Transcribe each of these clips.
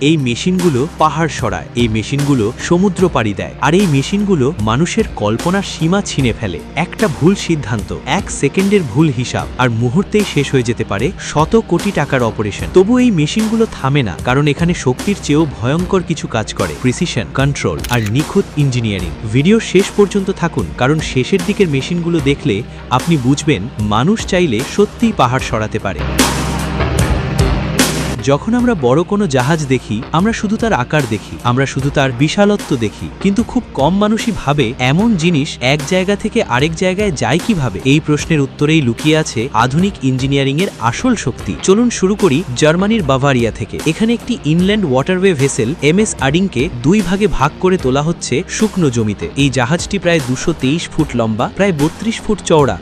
এই মেশিনগুলো পাহাড় সরায়, এই মেশিনগুলো সমুদ্র পাড়ি দেয়, আর এই মেশিনগুলো মানুষের কল্পনার সীমা ছিনে ফেলে। একটা ভুল সিদ্ধান্ত, এক সেকেন্ডের ভুল হিসাব, আর মুহূর্তেই শেষ হয়ে যেতে পারে শত কোটি টাকার অপারেশন। তবু এই মেশিনগুলো থামে না, কারণ এখানে শক্তির চেয়েও ভয়ঙ্কর কিছু কাজ করে। প্রিসিশন, কন্ট্রোল, আর নিখুঁত ইঞ্জিনিয়ারিং। ভিডিও শেষ পর্যন্ত থাকুন, কারণ শেষের দিকের মেশিনগুলো দেখলে আপনি বুঝবেন মানুষ চাইলে সত্যিই পাহাড় সরাতে পারে। যখন আমরা বড় কোনো জাহাজ দেখি, আমরা শুধু তার আকার দেখি, আমরা শুধু তার বিশালত্ব দেখি। কিন্তু খুব কম মানুষই ভাবে এমন জিনিস এক জায়গা থেকে আরেক জায়গায় যায় কীভাবে? এই প্রশ্নের উত্তরেই লুকিয়ে আছে আধুনিক ইঞ্জিনিয়ারিং এর আসল শক্তি। চলুন শুরু করি জার্মানির বাভারিয়া থেকে। এখানে একটি inland waterway vessel, M S আডিংকে দুই ভাগে ভাগ করে তোলা হচ্ছে শুকনো জমিতে। এই জাহাজটি প্রায় দুশো ফুট লম্বা, প্রায় বত্রিশ ফুট চওড়া,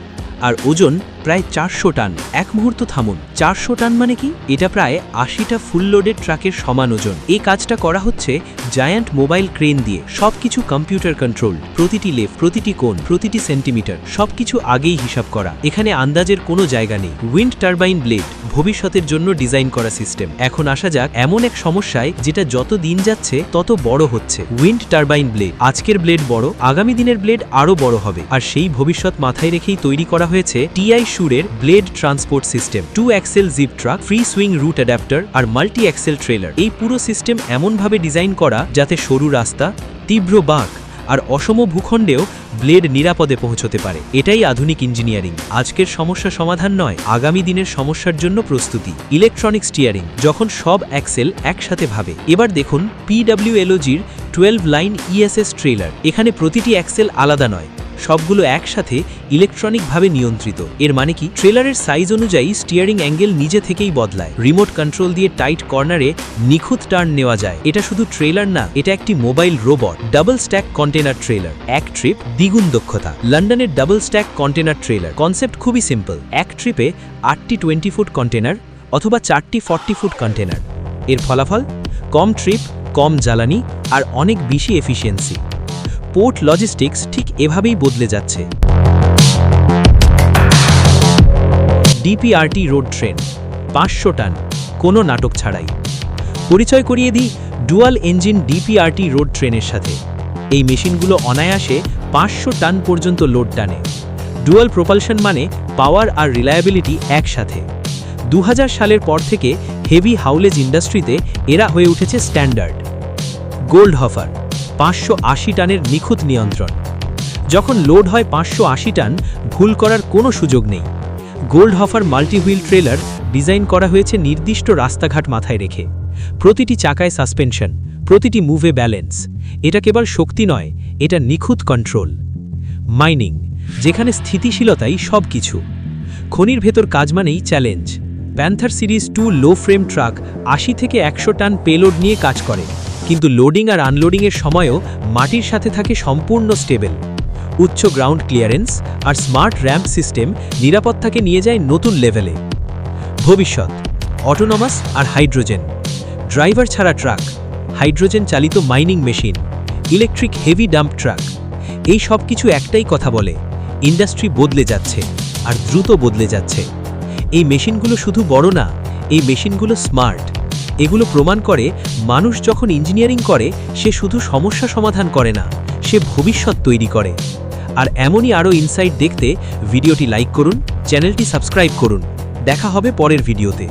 আর ওজন প্রায় চারশো টান। এক মুহূর্ত থামুন। চারশো টান মানে কি? এটা প্রায় আশিটা ফুল লোডেড ট্রাকের সমান ওজন। এই কাজটা করা হচ্ছে জায়ান্ট মোবাইল ক্রেন দিয়ে। সবকিছু কম্পিউটার কন্ট্রোল। প্রতিটি লেফ প্রতিটি কোণ, প্রতিটি সেন্টিমিটার, সবকিছু আগেই হিসাব করা। এখানে আন্দাজের কোনো জায়গা নেই। উইন্ড টারবাইন ব্লেড ভবিষ্যতের জন্য ডিজাইন করা সিস্টেম। এখন আসা যাক এমন এক সমস্যায় যেটা যত দিন যাচ্ছে তত বড় হচ্ছে। Wind turbine blade. আজকের ব্লেড বড়, আগামী দিনের ব্লেড আরও বড় হবে। আর সেই ভবিষ্যৎ মাথায় রেখেই তৈরি করা হয়েছে টিআই সুরের blade transport system two axle jeep truck free swing route adapter আর মাল্টি অ্যাক্সেল ট্রেলার এই পুরো সিস্টেম এমনভাবে ডিজাইন করা যাতে সরু রাস্তা, তীব্র বাঁক আর অসম ভূখণ্ডেও ব্লেড নিরাপদে পৌঁছতে পারে। এটাই আধুনিক ইঞ্জিনিয়ারিং আজকের সমস্যা সমাধান নয়, আগামী দিনের সমস্যার জন্য প্রস্তুতি। ইলেকট্রনিক স্টিয়ারিং যখন সব অ্যাক্সেল একসাথে ভাবে। এবার দেখুন পিডব্লিউএলওজির টুয়েলভ লাইন ইএসএস ট্রেলার এখানে প্রতিটি অ্যাক্সেল আলাদা নয়। সবগুলো একসাথে ইলেকট্রনিকভাবে নিয়ন্ত্রিত। এর মানে কি? ট্রেলারের সাইজ অনুযায়ী স্টিয়ারিং অ্যাঙ্গেল নিজে থেকেই বদলায়। রিমোট কন্ট্রোল দিয়ে টাইট কর্নারে নিখুঁত টার্ন নেওয়া যায়। এটা শুধু ট্রেলার না, এটা একটি mobile robot, double stack container trailer. এক ট্রিপ, দ্বিগুণ দক্ষতা। লন্ডনের double stack container trailer. Concept খুবই সিম্পল। এক ট্রিপে আটটি টোয়েন্টি ফুট কন্টেনার অথবা চারটি ফর্টি ফুট কন্টেনার। এর ফলাফল? কম ট্রিপ, কম জ্বালানি আর অনেক বেশি এফিসিয়েন্সি। পোর্ট লজিস্টিক্স ঠিক এভাবেই বদলে যাচ্ছে। ডিপিআরটি রোড ট্রেন, পাঁচশো টান, কোনো নাটক ছাড়াই। পরিচয় করিয়ে দিই ডুয়াল ইঞ্জিন ডিপিআরটি রোড ট্রেনের সাথে। এই মেশিনগুলো অনায়াসে পাঁচশো টান পর্যন্ত লোড টানে। ডুয়াল প্রপালশন মানে পাওয়ার আর রিলায়াবিলিটি একসাথে। দু হাজার সালের পর থেকে হেভি হাউলেজ ইন্ডাস্ট্রিতে এরা হয়ে উঠেছে স্ট্যান্ডার্ড। গোল্ড হফার পাঁচশো আশি টানের নিখুঁত নিয়ন্ত্রণ। যখন লোড হয় পাঁচশো আশি টান, ভুল করার কোনো সুযোগ নেই। গোল্ড হফার মাল্টিহুইল ট্রেলার ডিজাইন করা হয়েছে নির্দিষ্ট রাস্তাঘাট মাথায় রেখে। প্রতিটি চাকায় সাসপেনশন, প্রতিটি মুভে ব্যালেন্স। এটা কেবল শক্তি নয়, এটা নিখুঁত কন্ট্রোল। মাইনিং, যেখানে স্থিতিশীলতাই সব কিছু খনির ভেতর কাজ মানেই challenge. Panther series two low frame truck আশি থেকে একশো টান পেলোড নিয়ে কাজ করে। কিন্তু লোডিং আর আনলোডিংয়ের সময়ও মাটির সাথে থাকে সম্পূর্ণ স্টেবল উচ্চ গ্রাউন্ড ক্লিয়ারেন্স আর স্মার্ট র্যাম্প সিস্টেম নিরাপত্তাকে নিয়ে যায় নতুন লেভেলে ভবিষ্যৎ অটোনমাস আর হাইড্রোজেন ড্রাইভার ছাড়া ট্রাক হাইড্রোজেন চালিত mining machine electric heavy dump truck এই সব কিছু একটাই কথা বলে ইন্ডাস্ট্রি বদলে যাচ্ছে আর দ্রুত বদলে যাচ্ছে। এই মেশিনগুলো শুধু বড় না, এই মেশিনগুলো স্মার্ট এগুলো প্রমাণ করে মানুষ যখন ইঞ্জিনিয়ারিং করে, সে শুধু সমস্যা সমাধান করে না, সে ভবিষ্যৎ তৈরি করে। আর এমনই আরও ইনসাইট দেখতে ভিডিওটি লাইক করুন, চ্যানেলটি সাবস্ক্রাইব করুন। দেখা হবে পরের ভিডিওতে।